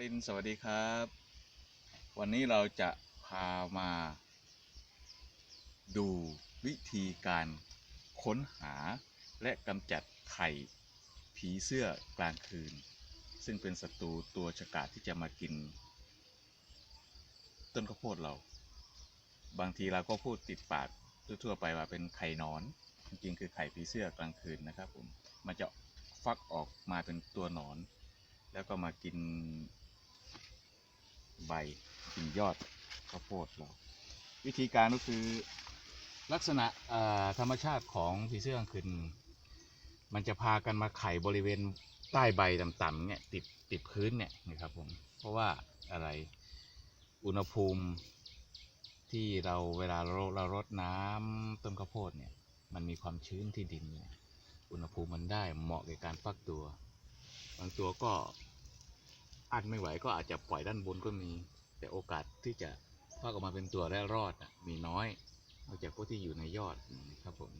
ลินสวัสดีครับ วันนี้เราจะพามา ดูวิธีการค้นหาและกำจัดไข่ผีเสื้อกลางคืน ซึ่งเป็นศัตรูตัวฉกาจที่จะมากิน ต้นข้าวโพดเรา บางทีเราก็พูดติดปากทั่วๆไปว่าเป็นไข่นอน จริงๆคือไข่ผีเสื้อกลางคืนนะครับผมมันจะฟักออกมาเป็นตัวหนอน แล้วก็มากิน ใบกินยอดข้าวโพดเราวิธีการก็คือลักษณะธรรมชาติของผีเสื้อกลางคืนมันจะพากันมาไข่บริเวณใต้ใบต่ำๆเนี่ยติดติดพื้นเนี่ยนะครับผมเพราะว่าอะไรอุณหภูมิที่เราเวลาเราเรารดน้ำต้นข้าวโพดเนี่ยมันมีความชื้นที่ดินเนี่ยอุณหภูมิมันได้เหมาะแก่การฟักตัว บางตัวก็ อัดไม่ไหวก็อาจจะปล่อยด้านบนก็มี แต่โอกาสที่จะฟักออกมาเป็นตัวและรอดมีน้อยนอกจากพวกที่อยู่ในยอดนะครับผม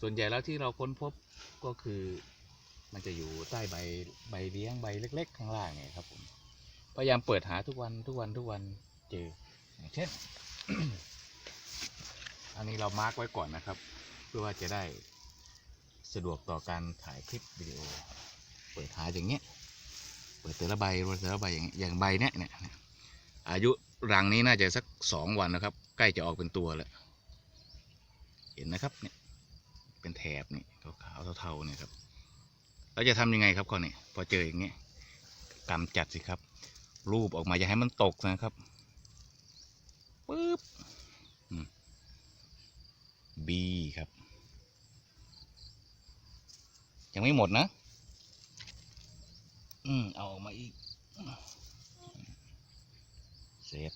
ส่วนใหญ่แล้วที่เราค้นพบก็คือมันจะอยู่ใต้ใบใบเลี้ยงใบเล็ก ๆ ข้างล่างไงครับผมพยายามเปิดหาทุกวันทุกวันทุกวันเจออย่างเช่น อันนี้เรามาร์กไว้ก่อนนะครับ เพื่อว่าจะได้สะดวกต่อการถ่ายคลิปวิดีโอ เปิดหาอย่างเงี้ย เปิดแต่ละใบแต่ละใบอย่างอย่างใบเนี้ยเนี่ยอายุรังนี้น่าจะสักสองวันนะครับ ใกล้จะออกเป็นตัวแล้วเห็นนะครับเนี่ยเป็นแถบนี่ขาวๆเทาๆเนี่ยครับเราจะทำยังไงครับข้อนี้พอเจออย่างเงี้ยกำจัดสิครับ รูปออกมาอย่าให้มันตกนะครับปึ๊บบีครับ ยังไม่หมดนะ อืมเอาออกมาอีก เสร็จ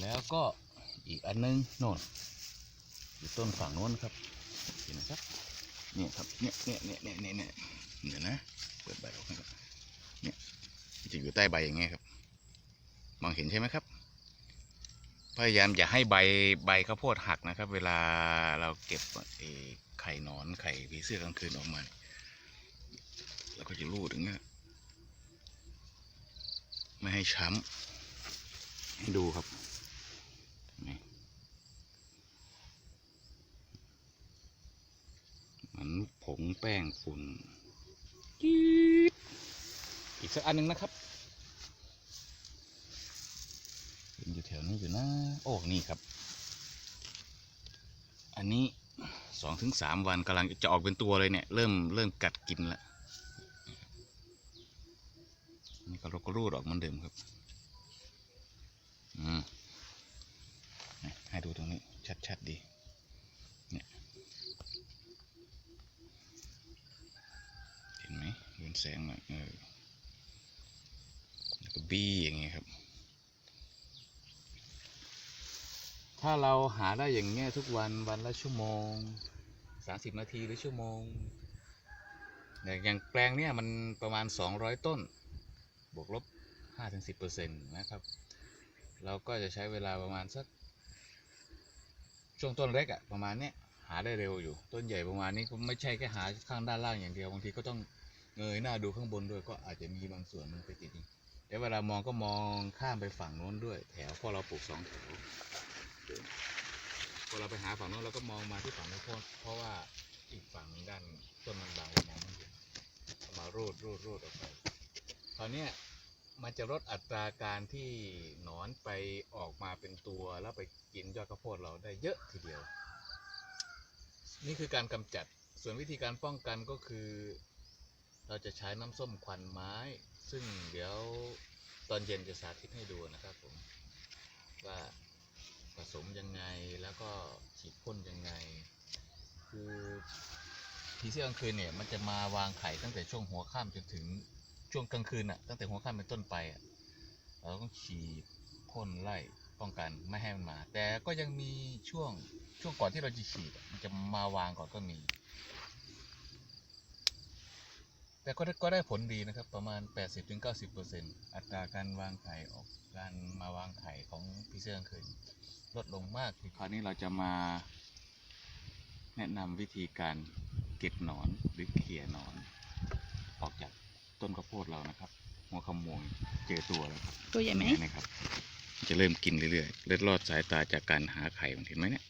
แล้วก็อีกอันนึงโน่นอยู่ต้นฝั่งโน้นครับเห็นไหมครับเนี่ยครับเนี่ยเนี่ยเนี่ยเนี่ยเนี่ยเนี่ยเดี๋ยวนะเปิดใบออกครับเนี่ยจะอยู่ใต้ใบอย่างเงี้ยครับมองเห็นใช่ไหมครับ พยายามอย่าให้ใบใบข้าวโพดหักนะครับ เวลาเราเก็บเอ่อ ไข่หนอนไข่ผีเสื้อกลางคืนออกมาเนี่ยเราก็จะรูดอย่างเงี้ยไม่ให้ช้ำให้ดูครับนี่เหมือนผงแป้งฝุ่นจี๊ดอีกสักอันหนึ่งนะครับอยู่แถวนี้อยู่นะ โอ้ นี่ครับ อันนี้ สองถึงสามวันกำลังจะออกเป็นตัวเลยเนี่ย เริ่มเริ่มกัดกินแล้วนี่ก็รก็รูดออกเหมือนเดิมครับ อืมให้ดูตรงนี้ ชัด ๆ ดี เนี่ย เห็นไหมเห็นแสงหน่อยเออแล้วก็บี้อย่างเงี้ยครับ ถ้าเราหาได้อย่างเงี้ยทุกวันวันละชั่วโมงสามสิบนาทีหรือชั่วโมงอย่างแปลงเนี่ยมันประมาณสองร้อยต้น บวกลบห้าถึงสิเปอร์เซ็นต์นะครับ เราก็จะใช้เวลาประมาณสัก ช่วงต้นเล็กอะประมาณเนี้ยหาได้เร็วอยู่ ต้นใหญ่ประมาณนี้ก็ไม่ใช่แค่หาข้างด้านล่างอย่างเดียว บางทีก็ต้องเงยหน้าดูข้างบนด้วย ก็อาจจะมีบางส่วนมันไปติดอีกแต่เวลามองก็มองข้ามไปฝั่งโน้นด้วย แถวเพราะเราปลูกสองแถว อเราไปหาฝั่งโน้นเราก็มองมาที่ฝั่งโน้เพราะเพราะว่าอีกฝั่งด้านต้นมันบางมองไม่เห็นเอามารูดรูดรูดออกไปตอนเนี้ยมันจะลดอัตราการที่หนอนไปออกมาเป็นตัวแล้วไปกินยอดข้าวโพดเราได้เยอะทีเดียว นี่คือการกำจัดส่วนวิธีการป้องกันก็คือ เราจะใช้น้ำส้มควันไม้ ซึ่งเดี๋ยวตอนเย็นจะสาธิตให้ดูนะครับผมว่า ผสมยังไงแล้วก็ฉีดพ่นยังไง คือผีเสื้อกลางคืนเนี่ยมันจะมาวางไข่ตั้งแต่ช่วงหัวค่ำจนถึงช่วงกลางคืนอะตั้งแต่หัวค่ำเป็นต้นไปอะเราต้องฉีดพ่นไล่ป้องกันไม่ให้มันมา แต่ก็ยังมีช่วงช่วงก่อนที่เราจะฉีดมันจะมาวางก่อนก็มี แต่ก็ได้ผลดีนะครับ ประมาณ 80-90%อัตราการวางไข่ออกการมาวางไข่ของพี่เสื้อกคืนลดลงมากคราวนี้เราจะมาแนะนำวิธีการเก็บหนอนหรือเขี่ยหนอน ออกจากต้นข้าวโพดเรานะครับหัวขโวงเจอตัวแล้วตัวใหญ่ไหมนะครับ จะเริ่มกินเรื่อยๆเล็ดลอดสายตาจากการหาไข่เห็นไหมเนี่ย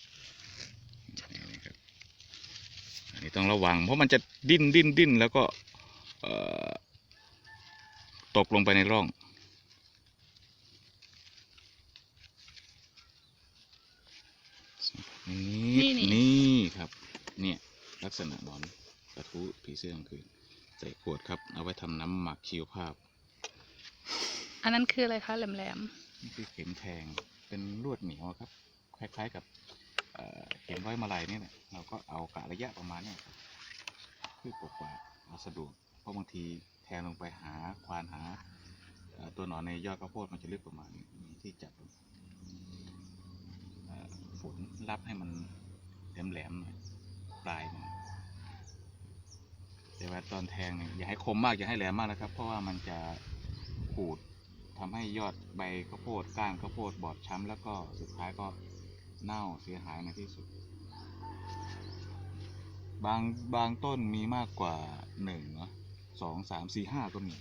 อันนี้ต้องระวังเพราะมันจะดิ้นดิ้นดิ้นแล้วก็ ตกลงไปในร่อง นี่นี่ครับ เนี่ย ลักษณะหนอนกระทู้ผีเสื้อกลางคืนใส่ขวดครับ เอาไว้ทำน้ำหมักชีวภาพ อันนั้นคืออะไรคะแหลมนี่คือเข็มแทง เป็นลวดเหนียวครับ คล้ายๆกับเอ่อเข็มร้อยมาลัยเนี่ยแหละ เราก็เอากะระยะประมาณเนี่ยครับคือปกว่าเอาสะดวกเพ ราะบางทีแทงลงไปหาควานหาตัวหนอนในยอดข้าวโพดมันจะลึกประมาณนี้ที่จับฝนรับให้มันแหลมๆหน่อยปลายมันแต่ว่าตอนแทงเนี่ยอย่าให้คมมากอย่าให้แหลมมากนะครับ เพราะว่ามันจะขูดทำให้ยอดใบข้าวโพดก้านข้าวโพดบอดช้ำแล้วก็สุดท้ายก็เน่าเสียหายในที่สุด บางบางต้นมีมากกว่าหนึ่งเนาะ สองสามสี่ห้าก็มี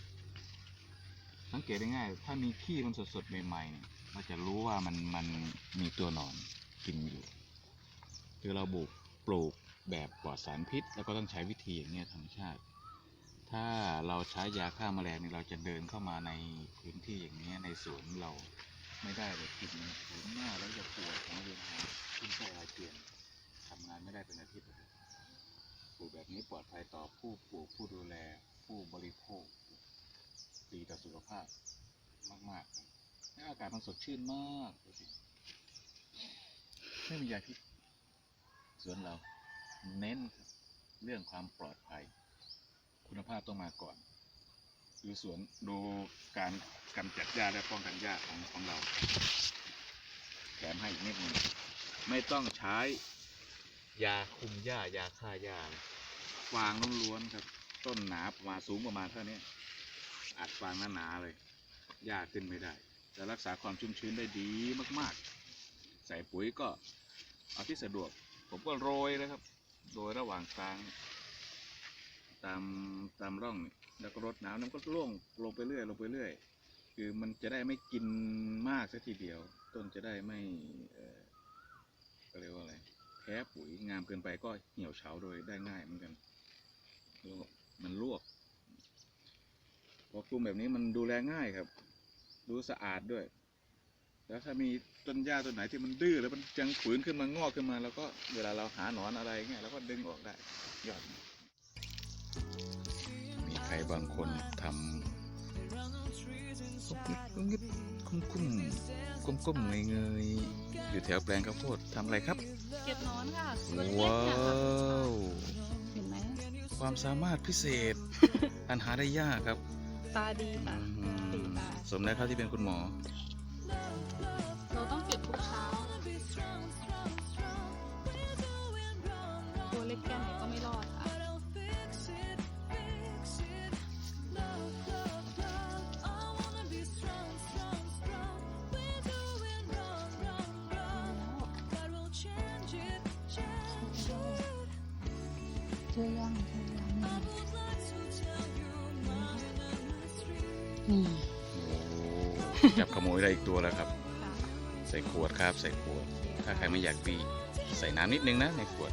สังเกตได้ง่าย ถ้ามีขี้มันสดๆใหม่ๆเนี่ยเราจะรู้ว่ามันมันมีตัวหนอนกินอยู่ คือเราบุกปลูกแบบปลอดสารพิษ แล้วก็ต้องใช้วิธีอย่างนี้ธรรมชาติ ถ้าเราใช้ยาฆ่าแมลงเนี่ยเราจะเดินเข้ามาในพื้นที่อย่างนี้ในสวนเราไม่ได้เลยกินถึงหน้าแล้วจะปวดหัวเวียนหัวขึ้นไส้อาเจียนทำงานไม่ได้เป็นอาทิตย์ปลูกแบบนี้ปลอดภัยต่อผู้ปลูกผู้ดูแล ผู้บริโภค ดีต่อสุขภาพมากๆและอากาศมันสดชื่นมากดูสิไม่มียาพิษสวนเรา เน้นเรื่องความปลอดภัย คุณภาพต้องมาก่อน ดูสวนดูการกำจัดหญ้าและป้องกันหญ้าของของเราแถมให้อีกนิดนึงไม่ต้องใช้ยาคุมหญ้ายาฆ่าหญ้าเลยฟางล้วนๆครับ ต้นหนาประมาณสูงประมาณเท่านี้อัดฟางหนาๆเลยหญ้าขึ้นไม่ได้ จะรักษาความชุ่มชื้นได้ดีมากๆ ใส่ปุ๋ยก็เอาที่สะดวก ผมก็โรยเลยครับโรยระหว่างกลาง ตามตามร่องนี่แล้วก็รดน้ำน้ำก็ร่วงลงไปเรื่อยลงไปเรื่อย คือมันจะได้ไม่กินมากสักทีเดียว ต้นจะได้ไม่เออเรียกว่าอะไรแพ้ปุ๋ยงามเกินไปก็เหี่ยวเฉาโดยได้ง่ายเหมือนกันแล้ว มันลวก พอคลุมแบบนี้มันดูแลง่ายครับ ดูสะอาดด้วย แล้วถ้ามีต้นหญ้าต้นไหนที่มันดื้อแล้วมันยังฝืนขึ้นมางอกขึ้นมา แล้วก็เวลาเราหาหนอนอะไรเงี้ยเราก็ดึงออกได้ยอด มีใครบางคนทำงึดกุ้มกุ้มกุ้มกุ้มเงยเงยๆอยู่แถวแปลงข้าวโพดทำอะไรครับๆเก็บนอนค่ะรถเล็กว้าเนี่ยค่ะวเห็นไหม ความสามารถพิเศษ อันหาได้ยากครับตาดีค่ะอืมสีตา สมแล้วครับที่เป็นคุณหมอ เราต้องเก็บทุกเช้า เจอยังเจอยังนี่โอ้จับขโมยได้อีกตัวแล้วครับค่ะใส่ขวดครับ ใส่ขวด ถ้าใครไม่อยากบีใส่น้ำนิดนึงนะในขวด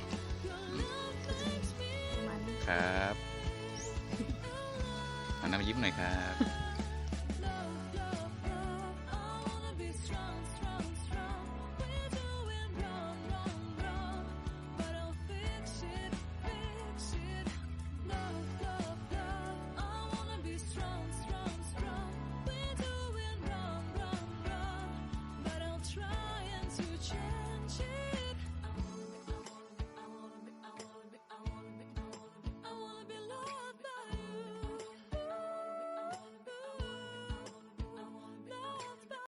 ประมาณนี้ครับหันหน้ามายิ้มหน่อยครับ